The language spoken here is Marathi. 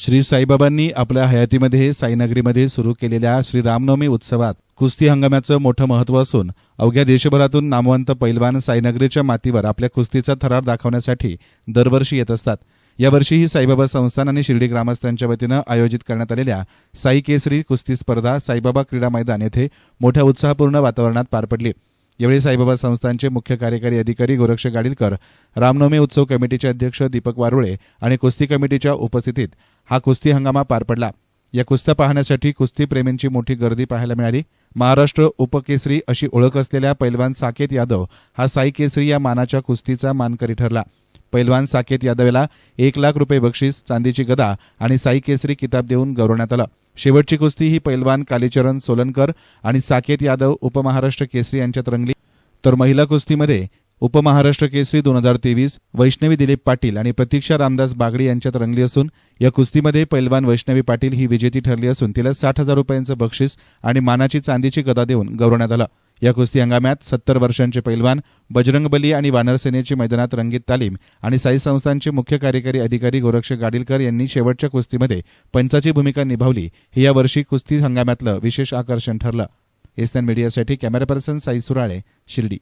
श्री साईबाबांनी आपल्या हयातीमध्ये साईनगरीमध्ये सुरू केलेल्या श्री रामनवमी उत्सवात कुस्ती हंगामाचं मोठं महत्त्व असून अवघ्या देशभरातून नामवंत पैलवान साईनगरीच्या मातीवर आपल्या कुस्तीचा थरार दाखवण्यासाठी दरवर्षी येत असतात. यावर्षीही साईबाबा संस्थान आणि शिर्डी ग्रामस्थांच्या वतीनं आयोजित करण्यात आलेल्या साई केसरी कुस्ती स्पर्धा साईबाबा क्रीडा मैदान येथे मोठ्या उत्साहपूर्ण वातावरणात पार पडली. यावेळी साईबाबा संस्थानचे मुख्य कार्यकारी अधिकारी गोरक्ष गाडीलकर रामनवमी उत्सव कमिटीचे अध्यक्ष दीपक वारुळे आणि कुस्ती कमिटीच्या उपस्थितीत हा कुस्ती हंगामा पार पडला. या कुस्त्या पाहण्यासाठी कुस्तीप्रेमींची मोठी गर्दी पाहायला मिळाली. महाराष्ट्र उपकेसरी अशी ओळख असलेल्या पैलवान साकेत यादव हा साई केसरी या मानाच्या कुस्तीचा मानकरी ठरला. पैलवान साकेत यादव याला एक लाख रुपये बक्षीस चांदीची गदा आणि साई केसरी किताब देऊन गौरवण्यात आलं. शेवटची कुस्ती ही पैलवान कालीचरण सोलनकर आणि साकेत यादव उपमहाराष्ट्र केसरी यांच्यात रंगली. तर महिला कुस्तीमध्ये उपमहाराष्ट्र केसरी दोन हजार तेवीस वैष्णवी दिलीप पाटील आणि प्रतीक्षा रामदास बागडी यांच्यात रंगली असून या कुस्तीमध्ये पैलवान वैष्णवी पाटील ही विजेती ठरली असून तिला साठ हजार रुपयांचं बक्षीस आणि मानाची चांदीची गदा देऊन गौरवण्यात आलं. या कुस्ती हंगामात सत्तर वर्षांचे पैलवान बजरंगबली आणि वानरसेनेची मैदानात रंगीत तालीम आणि साई संस्थांचे मुख्य कार्यकारी अधिकारी गोरक्ष गाडीलकर यांनी शेवटच्या कुस्तीमध्ये पंचाची भूमिका निभावली. हे या वर्षी कुस्ती हंगामातलं विशेष आकर्षण ठरलं. एसएन मीडियासाठी कॅमेरा पर्सन साई सुराळे शिर्डी.